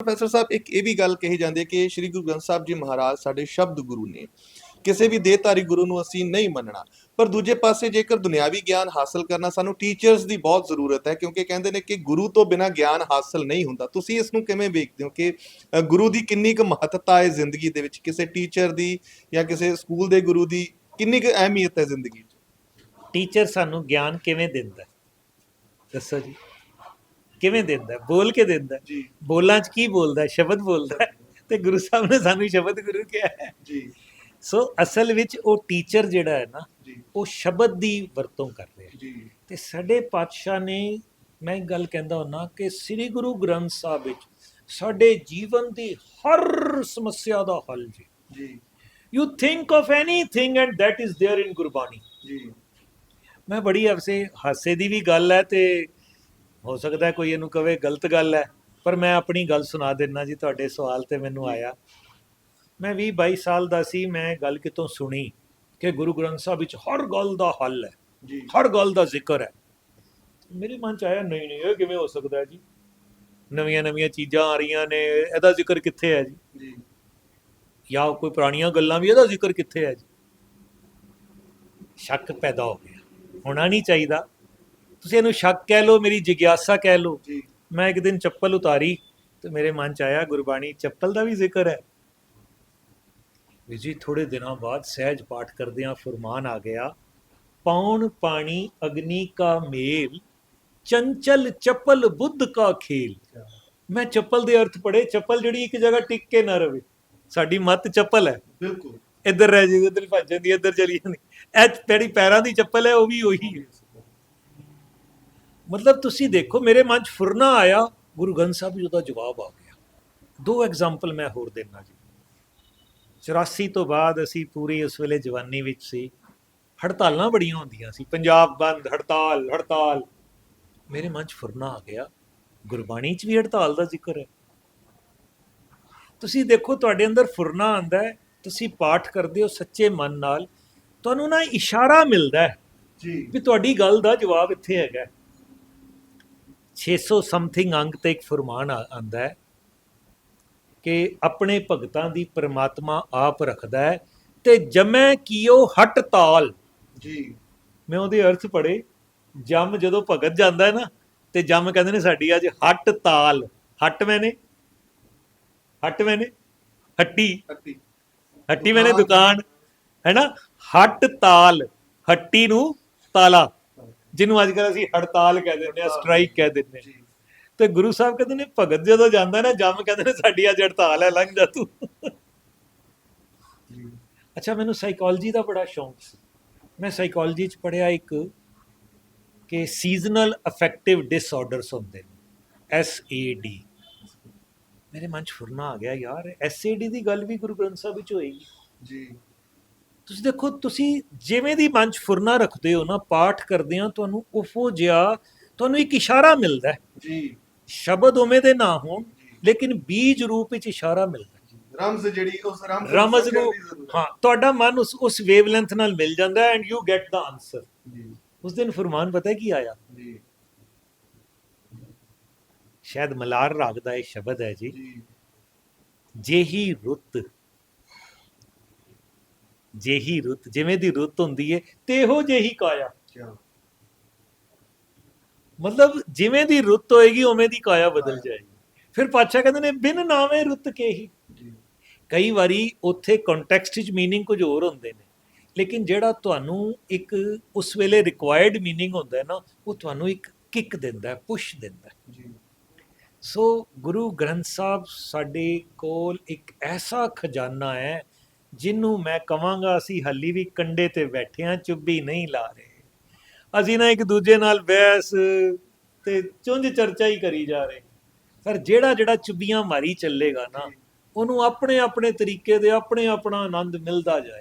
Professor ਸਾਹਿਬ, ਇੱਕ ਇਹ ਵੀ ਗੱਲ ਕਹੀ ਜਾਂਦੀ ਹੈ ਕਿ ਸ੍ਰੀ ਗੁਰੂ ਗ੍ਰੰਥ ਸਾਹਿਬ ਜੀ ਮਹਾਰਾਜ ਸਾਡੇ ਸ਼ਬਦ ਗੁਰੂ ਨੇ। ਕਿਸੇ ਵੀ ਦੇਹਧਾਰੀ ਗੁਰੂ ਨੂੰ ਅਸੀਂ ਨਹੀਂ ਮੰਨਣਾ। ਪਰ ਦੂਜੇ ਪਾਸੇ ਜੇਕਰ ਦੁਨਿਆਵੀ ਗਿਆਨ ਹਾਸਲ ਕਰਨਾ ਸਾਨੂੰ ਟੀਚਰਸ ਦੀ ਬਹੁਤ ਜ਼ਰੂਰਤ ਹੈ, ਕਿਉਂਕਿ ਕਹਿੰਦੇ ਨੇ ਕਿ ਗੁਰੂ ਤੋਂ ਬਿਨਾ ਗਿਆਨ ਹਾਸਲ ਨਹੀਂ ਹੁੰਦਾ। ਤੁਸੀਂ ਇਸ ਨੂੰ ਕਿਵੇਂ ਵੇਖਦੇ ਹੋ ਕਿ ਗੁਰੂ ਦੀ ਕਿੰਨੀ ਕੁ ਮਹੱਤਤਾ ਹੈ ਜ਼ਿੰਦਗੀ ਦੇ ਵਿੱਚ? ਕਿਸੇ ਟੀਚਰ ਦੀ ਜਾਂ ਕਿਸੇ ਸਕੂਲ ਦੇ ਗੁਰੂ ਦੀ ਕਿੰਨੀ ਕੁ ਅਹਿਮੀਅਤ ਹੈ ਜ਼ਿੰਦਗੀ 'ਚ? ਟੀਚਰ ਸਾਨੂੰ ਗਿਆਨ ਕਿਵੇਂ ਦਿੰਦਾ ਦੱਸੋ ਜੀ। ਕਿਵੇਂ ਦਿੰਦਾ ਹੈ? ਬੋਲ ਕੇ ਦਿੰਦਾ ਹੈ। ਜੀ ਬੋਲਾਂ 'ਚ ਕੀ ਬੋਲਦਾ ਹੈ? ਸ਼ਬਦ ਬੋਲਦਾ ਹੈ ਤੇ ਗੁਰੂ ਸਾਹਿਬ ਨੇ ਸਾਨੂੰ ਸ਼ਬਦ ਗੁਰੂ ਕਿਹਾ ਹੈ ਜੀ ਸੋ ਅਸਲ ਵਿੱਚ ਉਹ ਟੀਚਰ ਜਿਹੜਾ ਹੈ ਨਾ ਜੀ ਉਹ ਸ਼ਬਦ ਦੀ ਵਰਤੋਂ ਕਰ ਰਿਹਾ ਹੈ ਜੀ ਤੇ ਸਾਡੇ ਪਾਤਸ਼ਾਹ ਨੇ ਮੈਂ ਇੱਕ ਗੱਲ ਕਹਿੰਦਾ ਹੁੰਨਾ ਕਿ ਸ੍ਰੀ ਗੁਰੂ ਗ੍ਰੰਥ ਸਾਹਿਬ ਵਿੱਚ ਸਾਡੇ ਜੀਵਨ ਦੀ ਹਰ ਸਮੱਸਿਆ ਦਾ ਹੱਲ ਜੀ ਜੀ you think of anything and that is there in Gurbani ji ਮੈਂ ਬੜੀ ਅਵਸੇ ਹਾਸੇ ਦੀ ਵੀ ਗੱਲ ਹੈ ਤੇ ਹੋ ਸਕਦਾ ਕੋਈ ਇਹਨੂੰ ਕਵੇ ਗਲਤ ਗੱਲ ਹੈ ਪਰ ਮੈਂ ਆਪਣੀ ਗੱਲ ਸੁਣਾ ਦਿੰਨਾ ਜੀ ਤੁਹਾਡੇ ਸਵਾਲ ਤੇ ਮੈਨੂੰ ਆਇਆ। ਮੈਂ 20 22 ਸਾਲ ਦਾ ਸੀ ਮੈਂ ਗੱਲ ਕਿਤੋਂ ਸੁਣੀ ਕਿ ਗੁਰੂ ਗ੍ਰੰਥ ਸਾਹਿਬ ਵਿੱਚ ਹਰ ਗੱਲ ਦਾ ਹੱਲ ਹੈ ਜੀ। ਹਰ ਗੱਲ ਦਾ ਜ਼ਿਕਰ ਹੈ। ਮੇਰੇ ਮਨ ਚ ਆਇਆ ਨਹੀਂ ਨਹੀਂ ਇਹ ਕਿਵੇਂ ਹੋ ਸਕਦਾ ਜੀ? ਨਵੀਆਂ ਨਵੀਆਂ ਚੀਜ਼ਾਂ ਆ ਰਹੀਆਂ ਨੇ ਇਹਦਾ ਜ਼ਿਕਰ ਕਿੱਥੇ ਹੈ ਜੀ? ਜੀ। ਜਾਂ ਕੋਈ ਪੁਰਾਣੀਆਂ ਗੱਲਾਂ ਵੀ ਇਹਦਾ ਜ਼ਿਕਰ ਕਿੱਥੇ ਹੈ ਜੀ? ਸ਼ੱਕ ਪੈਦਾ ਹੋ ਗਿਆ। ਹੋਣਾ ਨਹੀਂ ਚਾਹੀਦਾ। ਤੁਸੀਂ ਇਹਨੂੰ ਸ਼ੱਕ ਕਹਿ ਲਓ ਮੇਰੀ ਜਿਗਿਆਸਾ ਕਹਿ ਲਓ। ਜੀ। ਮੈਂ ਇੱਕ ਦਿਨ ਚੱਪਲ ਉਤਾਰੀ ਤੇ ਮੇਰੇ ਮਨ ਚ ਆਇਆ ਗੁਰਬਾਣੀ ਚੱਪਲ ਦਾ ਵੀ ਜ਼ਿਕਰ ਹੈ। ਵੀ ਜੀ ਥੋੜੇ ਦਿਨਾਂ ਬਾਅਦ ਸਹਿਜ ਪਾਠ ਕਰਦਿਆਂ ਫਰਮਾਨ ਆ ਗਿਆ ਪੌਣ ਪਾਣੀ ਅਗਨੀ ਕਾ ਮੇਲ ਚੰਚਲ ਚੱਪਲ ਬੁੱਧ ਕਾ ਖੇਲ। ਮੈਂ ਚੱਪਲ ਦੇ ਅਰਥ ਪੜੇ ਚੱਪਲ ਜਿਹੜੀ ਇੱਕ ਜਗ੍ਹਾ ਟਿਕ ਕੇ ਨਾ ਰਵੇ। ਸਾਡੀ ਮੱਤ ਚੱਪਲ ਹੈ। ਬਿਲਕੁਲ। ਇੱਧਰ ਰਹਿ ਜਾਂਦੀ ਉੱਧਰ ਭੱਜ ਜਾਂਦੀ ਇੱਧਰ ਚਲੀ ਜਾਂਦੀ। ਇਹ ਜਿਹੜੀ ਪੈਰਾਂ ਦੀ ਚੱਪਲ ਹੈ ਉਹ ਵੀ ਉਹੀ ਹੈ। ਮਤਲਬ ਤੁਸੀਂ ਦੇਖੋ ਮੇਰੇ ਮਨ 'ਚ ਫੁਰਨਾ ਆਇਆ ਗੁਰੂ ਗ੍ਰੰਥ ਸਾਹਿਬ ਜੀ ਦਾ ਜਵਾਬ ਆ ਗਿਆ। ਦੋ ਐਗਜ਼ਾਮਪਲ ਮੈਂ ਹੋਰ ਦੇਣਾ ਜੀ। 84 ਤੋਂ ਬਾਅਦ ਅਸੀਂ ਪੂਰੀ ਉਸ ਵੇਲੇ ਜਵਾਨੀ ਵਿੱਚ ਸੀ। ਹੜਤਾਲਾਂ ਬੜੀਆਂ ਹੁੰਦੀਆਂ ਸੀ। ਪੰਜਾਬ ਬੰਦ ਹੜਤਾਲ ਹੜਤਾਲ। ਮੇਰੇ ਮਨ 'ਚ ਫੁਰਨਾ ਆ ਗਿਆ। ਗੁਰਬਾਣੀ 'ਚ ਵੀ ਹੜਤਾਲ ਦਾ ਜ਼ਿਕਰ ਹੈ। ਤੁਸੀਂ ਦੇਖੋ ਤੁਹਾਡੇ ਅੰਦਰ ਫੁਰਨਾ ਆਂਦਾ ਹੈ। ਤੁਸੀਂ ਪਾਠ ਕਰਦੇ ਹੋ ਸੱਚੇ ਮਨ ਨਾਲ। ਤੁਹਾਨੂੰ ਨਾ ਇਸ਼ਾਰਾ ਮਿਲਦਾ ਹੈ ਜੀ। ਵੀ ਤੁਹਾਡੀ ਗੱਲ ਦਾ ਜਵਾਬ ਇੱਥੇ ਹੈਗਾ। 600 ਸਮਥਿੰਗ ਅੰਗ ਤੇ ਇੱਕ ਫਰਮਾਨ ਆਂਦਾ ਹੈ ਕਿ ਆਪਣੇ ਭਗਤਾਂ ਦੀ ਪ੍ਰਮਾਤਮਾ ਆਪ ਰੱਖਦਾ ਹੈ ਤੇ ਜਮੈ ਕੀਓ ਹਟ ਤਾਲ। ਜੀ। ਮੈਂ ਉਹਦੇ ਅਰਥ ਪੜੇ ਜਮ ਜਦੋਂ ਭਗਤ ਜਾਂਦਾ ਹੈ ਨਾ ਤੇ ਜਮ ਕਹਿੰਦੇ ਨੇ ਸਾਡੀ ਅੱਜ ਹਟ ਤਾਲ। ਹਟ ਮੈਨੇ? ਹਟ ਮੈਨੇ? ਹੱਟੀ। ਹੱਟੀ। ਮੈਨੇ। ਦੁਕਾਨ ਹੈ ਨਾ? ਹਟ ਤਾਲ। ਹੱਟੀ ਨੂੰ ਤਾਲਾ। ਜਿਹਨੂੰ ਅੱਜ ਕੱਲ੍ਹ ਅਸੀਂ ਹੜਤਾਲ ਕਹਿ ਦਿੰਦੇ ਆ ਸਟ੍ਰਾਈਕ ਕਹਿ ਦਿੰਦੇ ਹਾਂ। ਤੇ ਗੁਰੂ ਸਾਹਿਬ ਕਹਿੰਦੇ ਨੇ ਭਗਤ ਜਦੋਂ ਜਾਂਦਾ ਨਾ ਜੰਮ ਕਹਿੰਦੇ ਨੇ ਸਾਡੀ ਅੱਜ ਹੜਤਾਲ ਹੈ ਲੰਘ ਜਾ ਤੂੰ। ਅੱਛਾ ਮੈਨੂੰ ਸਾਈਕੋਲੋਜੀ ਦਾ ਬੜਾ ਸ਼ੌਂਕ ਸੀ। ਮੈਂ ਸਾਈਕੋਲੋਜੀ ਚ ਪੜਿਆ ਇੱਕ ਕਿ ਸੀਜ਼ਨਲ ਅਫੈਕਟਿਵ ਡਿਸਆਰਡਰਸ ਹੁੰਦੇ ਨੇ ਐਸ ਏ ਡੀ ਮੇਰੇ ਮਨ ਚ ਫੁਰਨਾ ਆ ਗਿਆ ਯਾਰ ਐਸ ਏ ਡੀ ਦੀ ਗੱਲ ਵੀ ਗੁਰੂ ਗ੍ਰੰਥ ਸਾਹਿਬ ਵਿੱਚ ਹੋਏਗੀ? ਜੀ। ਤੁਸੀਂ ਦੇਖੋ ਤੁਸੀਂ ਜਿਵੇਂ ਦੀ ਮਨ ਚ ਫੁਰਨਾ ਰੱਖਦੇ ਹੋ ਨਾ ਪਾਠ ਕਰਦੇ ਆ ਤੁਹਾਨੂੰ ਉਫੋ ਜਿਹਾ ਤੁਹਾਨੂੰ ਇੱਕ ਇਸ਼ਾਰਾ ਮਿਲਦਾ ਹੈ। ਜੀ। ਸ਼ਬਦ ਉਵੇਂ ਦੇ ਨਾ ਹੋਣ ਲੇਕਿਨ ਬੀਜ ਰੂਪ ਵਿੱਚ ਇਸ਼ਾਰਾ ਮਿਲਦਾ ਰਮਜ਼ ਜਿਹੜੀ ਉਸ ਰਮਜ਼ ਰਮਜ਼ ਨੂੰ ਹਾਂ। ਤੁਹਾਡਾ ਮਨ ਉਸ ਉਸ ਵੇਵਲੈਂਥ ਨਾਲ ਮਿਲ ਜਾਂਦਾ and you get the answer ਜੀ। ਉਸ ਦਿਨ ਫਰਮਾਨ ਪਤਾ ਕੀ ਆਇਆ? ਜੀ। ਸ਼ਾਇਦ ਮਲਾਰ ਰਾਗ ਦਾ ਇਹ ਸ਼ਬਦ ਹੈ ਜੀ। ਜੀ। ਜੇਹੀ ਰੁੱਤ ਜੇਹੀ ਰੁੱਤ ਜਿਵੇਂ ਦੀ ਰੁੱਤ ਹੁੰਦੀ ਹੈ ਤੇ ਇਹੋ ਜਿਹੀ ਕਾਇਆ ਕੀ ਮਤਲਬ ਜਿਵੇਂ ਦੀ ਰੁੱਤ ਹੋਏਗੀ ਉਵੇਂ ਦੀ ਕਾਇਆ ਬਦਲ ਜਾਏਗੀ ਫਿਰ ਪਾਤਸ਼ਾਹ ਕਹਿੰਦੇ ਨੇ ਬਿਨ ਨਾਵੇਂ ਰੁੱਤ ਕੇ ਹੀ ਜੀ ਕਈ ਵਾਰੀ ਉੱਥੇ ਕੰਟੈਕਸਟ ਵਿੱਚ मीनिंग ਕੁਝ ਹੋਰ ਹੁੰਦੇ ਨੇ ਲੇਕਿਨ ਜਿਹੜਾ ਤੁਹਾਨੂੰ ਇੱਕ ਉਸ ਵੇਲੇ ਰਿਕੁਆਇਰਡ मीनिंग ਹੁੰਦਾ ਹੈ ਨਾ ਉਹ ਤੁਹਾਨੂੰ ਇੱਕ ਕਿੱਕ ਦਿੰਦਾ ਹੈ ਪੁਸ਼ ਦਿੰਦਾ ਹੈ ਜੀ ਸੋ ਗੁਰੂ ਗ੍ਰੰਥ ਸਾਹਿਬ ਸਾਡੇ ਕੋਲ ਇੱਕ ਐਸਾ ਖਜ਼ਾਨਾ ਹੈ ਜਿਹਨੂੰ ਮੈਂ ਕਵਾਂਗਾ, ਅਸੀਂ ਹੱਲੀ ਵੀ ਕੰਡੇ ਤੇ ਬੈਠੇ ਹਾਂ ਚੁੱਭੀ ਨਹੀਂ ਲਾ ਰਹੇ। ਅਸੀਂ ਨਾ ਇੱਕ ਦੂਜੇ ਨਾਲ ਬਹਿਸ ਤੇ ਚੁੰਝ ਚਰਚਾ ਹੀ ਕਰੀ ਜਾ ਰਹੇ। ਪਰ ਜਿਹੜਾ ਜਿਹੜਾ ਚੁੱਭੀਆਂ ਮਾਰੀ ਚੱਲੇਗਾ ਨਾ, ਉਹਨੂੰ ਆਪਣੇ ਆਪਣੇ ਤਰੀਕੇ ਦੇ ਆਪਣੇ ਆਪਣਾ ਆਨੰਦ ਮਿਲਦਾ ਜਾਏ।